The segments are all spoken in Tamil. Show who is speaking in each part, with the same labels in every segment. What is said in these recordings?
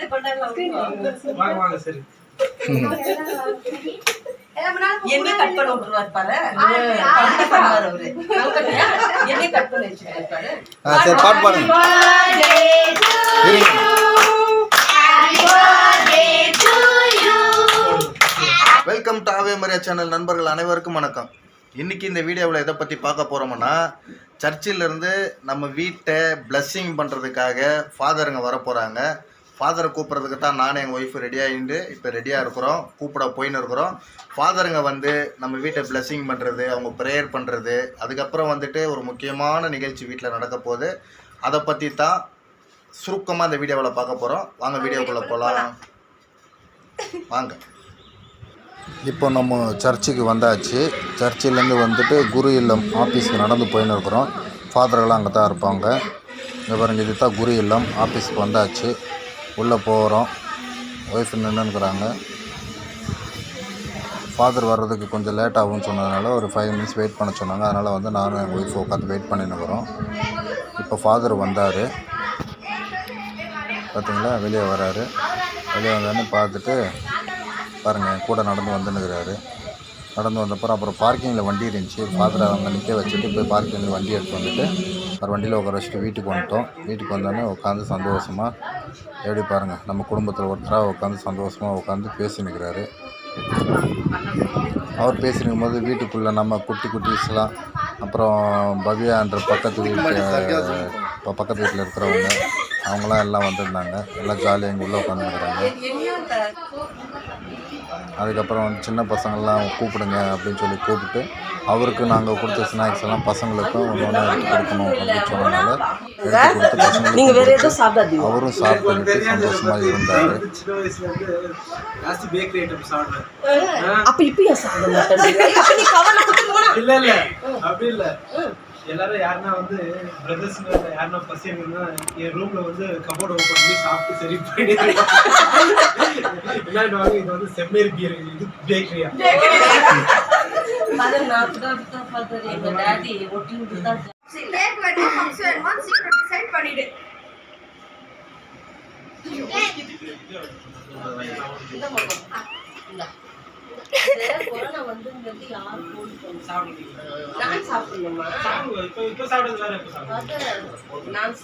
Speaker 1: வாங்க. வாங்க சரி.
Speaker 2: என்னையும் கட் பண்ண விட்டுருவாரு பாரு? என்னையும் கட் பண்ணி வச்சுருக்காரு பாரு.
Speaker 3: பாட்டு பாடுங்க. இருங்க. வெல்கம் டு ஆவே மரியா சேனல் நண்பர்கள் அனைவருக்கும் வணக்கம். இன்னைக்கு இந்த வீடியோவில் எதை பற்றி பார்க்க போகிறோம்னா சர்ச்சிலிருந்து நம்ம வீட்டை பிளஸ்ஸிங் பண்ணுறதுக்காக ஃபாதருங்க வர போகிறாங்க ஃபாதரை கூப்பிட்றதுக்கு தான் நானும் எங்கள் ஒய்ஃபு ரெடியாகிட்டு இப்போ ரெடியாக இருக்கிறோம். கூப்பிட போயின்னு இருக்கிறோம். ஃபாதருங்க வந்து நம்ம வீட்டை பிளஸ்ஸிங் பண்ணுறது அவங்க ப்ரேயர் பண்ணுறது அதுக்கப்புறம் வந்துட்டு ஒரு முக்கியமான நிகழ்ச்சி வீட்டில் நடக்க போகுது. அதை பற்றி தான் சுருக்கமாக இந்த வீடியோவில் பார்க்க போகிறோம் வாங்க வீடியோக்குள்ளே போகலாம் வாங்க. இப்போ நம்ம சர்ச்சுக்கு வந்தாச்சு. சர்ச்சிலேருந்து வந்துட்டு குரு இல்லம் ஆஃபீஸ்க்கு நடந்து போயின்னு இருக்கிறோம். ஃபாதர்கள்லாம் அங்கே தான் இருப்பாங்க. இங்கே பாருங்க இது தான் குரு இல்லம் ஆஃபீஸ்க்கு வந்தாச்சு. உள்ளே போகிறோம். ஒய்ஃப் நின்றுக்கிறாங்க ஃபாதர் வர்றதுக்கு கொஞ்சம் லேட் ஆகும்னு சொன்னதுனால ஒரு ஃபைவ் மினிட்ஸ் வெயிட் பண்ண சொன்னாங்க. அதனால் வந்து நானும் எங்கள் ஒய்ஃப் உட்காந்து வெயிட் பண்ணின்னுக்குறோம். இப்போ ஃபாதர் வந்தார். பார்த்தீங்களா வெளியே வராரு. வெளியே வந்தோடனே பார்த்துட்டு பாருங்கள் என் கூட நடந்து வந்துன்னுக்கிறாரு. நடந்து வந்தப்போ அப்புறம் பார்க்கிங்கில் வண்டி இருந்துச்சு. ஃபாதர் அங்கே நிற்க வச்சுட்டு போய் பார்க்கிங்கில் வண்டி எடுத்து வந்துட்டு அவர் வண்டியில் உட்கார வச்சுட்டு வீட்டுக்கு வந்துட்டோம். வீட்டுக்கு வந்தோடனே உட்காந்து சந்தோஷமாக எப்படி பாருங்கள் நம்ம குடும்பத்தில் ஒருத்தராக உட்காந்து சந்தோஷமாக உட்காந்து பேசினுக்கிறாரு அவர் பேசினுக்கும் போது வீட்டுக்குள்ளே நம்ம குட்டி குட்டீஸ்லாம் அப்புறம் பவ்யான்ற பக்கத்து வீட்டு இப்போ பக்கத்து வீட்டில் இருக்கிறவங்க அவங்களாம் எல்லாம் வந்திருந்தாங்க. எல்லாம் ஜாலியாக எங்கள் உள்ளே உட்காந்துருக்குறாங்க அதுக்கப்புறம் வந்து சின்ன பசங்கள்லாம் கூப்பிடுங்க அப்படின்னு சொல்லி கூப்பிட்டு அவருக்கு நாங்கள் கொடுத்த ஸ்நாக்ஸ் எல்லாம் பசங்களுக்கும் ஒன்று ஒன்று எடுத்து கொடுக்கணும் அப்படின்னு சொன்னனால எடுத்து கொடுத்து
Speaker 2: நீங்க வேற
Speaker 3: பசங்களுக்கு
Speaker 2: எதுவும் சாப்பிடாதீங்க.
Speaker 3: அவரும் சாப்பிட்டுட்டு சந்தோஷமாக இருந்தார்.
Speaker 2: அப்ப இப்பயும் சாப்பிட மாட்டேன்.
Speaker 1: இல்ல இல்ல. அப்படி இல்ல. எல்லாரும் யாருன்னா வந்து பிரதர்ஸ் யாருன்னா பசியங்கன்னா என் ரூம்ல வந்து கபோர்ட் ஓப்பன் பண்ணி சாப்பிட்டு சரி பண்ணிடுவாங்க இது வந்து செம்மேரி பியர் இது பேக்கரியா
Speaker 4: பண்ணிடு.
Speaker 2: வந்துங்கிறது யாரும் நான் சாப்பிடணுமா நான்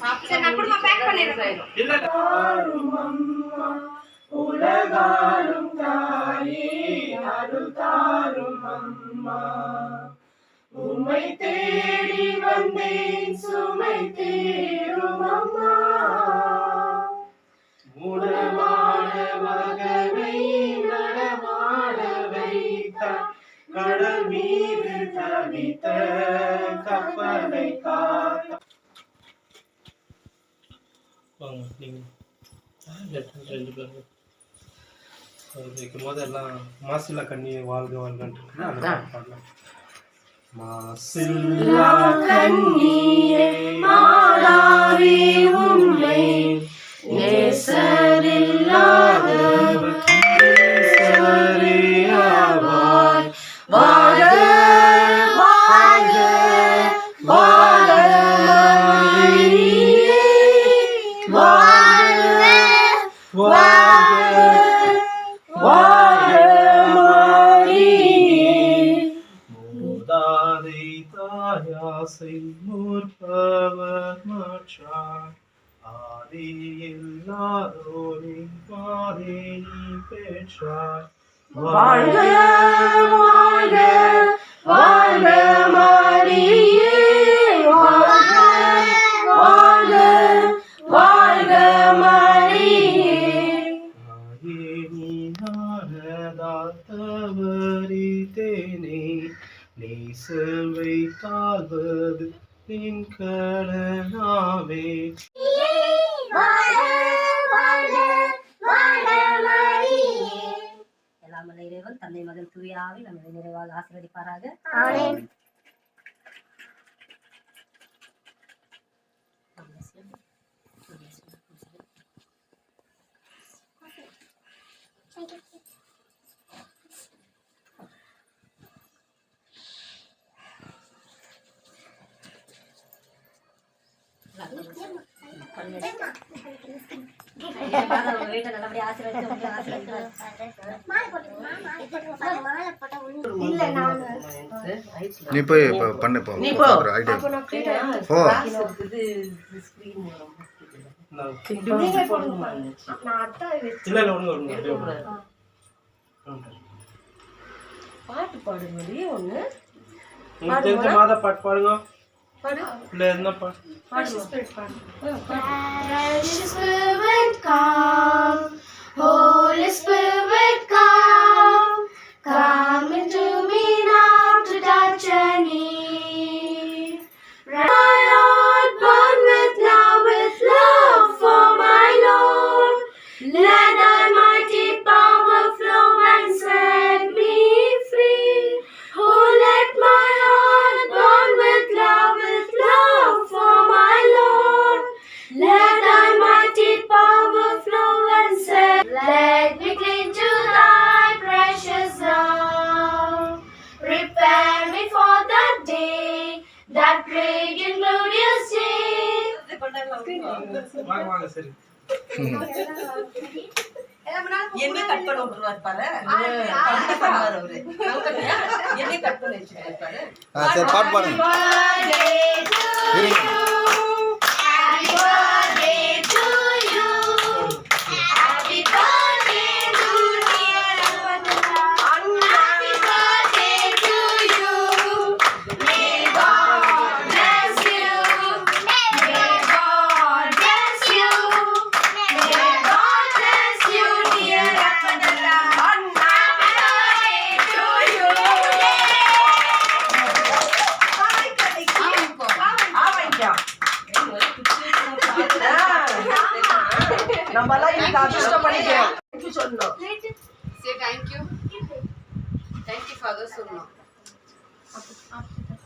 Speaker 1: கடல் மீது தவித்த கப்பலை காத்த வாங்க நீங்க ரெண்டு பேரும் வைக்கும் போது எல்லாம் மாசில்லா கண்ணி வாழ்க வாழ்கன்ட்டு மாசில்லா கண்ணீரே மாறாவே உண்மை வாழ, வாழ மாற்றார் ஆதி பாதை பெற்றார் வாழ்க வாழ்க வாழ்க. தவறித்தேனே நேசம் வைத்தால்வது நின் கடனாவே.
Speaker 5: இறைவன் தந்தை மகன் தூயாவி நம்மை நிறைவாக ஆசீர்வதிப்பாராக.
Speaker 4: Thank
Speaker 5: நம்ம வீட்டை நல்லபடியா ஆசீர்வதிச்சு உங்களை ஆசீர்வதிக்கிறார்.
Speaker 3: நீ போய் இப்போ பண்ணு இப்போ
Speaker 2: நீ போ.
Speaker 3: ஒரு ஐடியா ஓ
Speaker 2: இது ஸ்கிரீன் ரொம்ப இப்படி போடணுமா இருந்துச்சு.
Speaker 1: இல்ல இல்ல ஒண்ணு ஒண்ணு அப்படியே ஒண்ணு.
Speaker 2: பாட்டு பாடு மாதிரி ஒண்ணு
Speaker 1: தெரிஞ்ச மாத பாட்டு பாடுங்க
Speaker 2: లేదన్నప్ప
Speaker 1: Precious fluid calm,
Speaker 6: Holy Spirit.
Speaker 1: வாங்க வாங்க சரி.
Speaker 2: என்ன கட் பண்ண விட்டுருவாரு பாரு. அவரு. என்ன கட் பண்ணி வச்சிருக்காரு பாரு
Speaker 3: ஆ சரி பாட்டு பாடுங்க.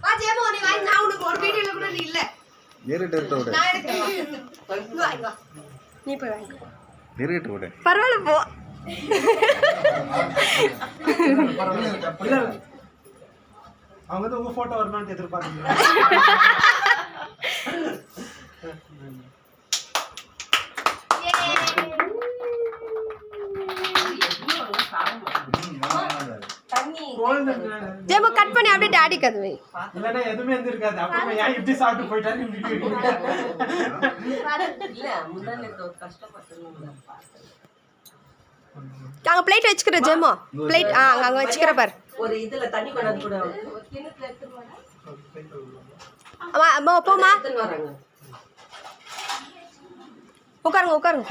Speaker 4: வா ஜெயமோ நீ வாங்கி நான் உனக்கு ஒரு வீடியோல கூட நீ இல்ல.
Speaker 3: இருக்கட்டு விடு.
Speaker 4: நான் எடுக்கிறேன். வா, வா. நீ போய் வாங்கி.
Speaker 3: இருக்கட்டு விடு.
Speaker 4: பரவாயில்ல போ.
Speaker 1: அவங்க வந்து உங்க போட்டோ வரணும்னு எதிர்பார்த்தீங்க
Speaker 2: தண்ணி
Speaker 4: ஜெயமோ கட் பண்ணி அப்படியே டாடிக்கு அது வை
Speaker 1: இல்லைன்னா எதுவுமே இருந்திருக்காது அப்புறமா ஏன் இப்படி சாப்பிட்டு போயிட்டாரு
Speaker 2: இல்ல முதல்ல
Speaker 4: அங்க பிளேட் வச்சுக்கிறேன் ஜெயமோ பிளேட் ஆ அங்க அங்க வச்சுக்கிற பாரு.
Speaker 2: ஒரு இதுல தண்ணி கொண்டாந்து கூட.
Speaker 4: அம்மா அம்மா போமா
Speaker 2: வராங்க
Speaker 4: உட்காருங்க உட்காருங்க.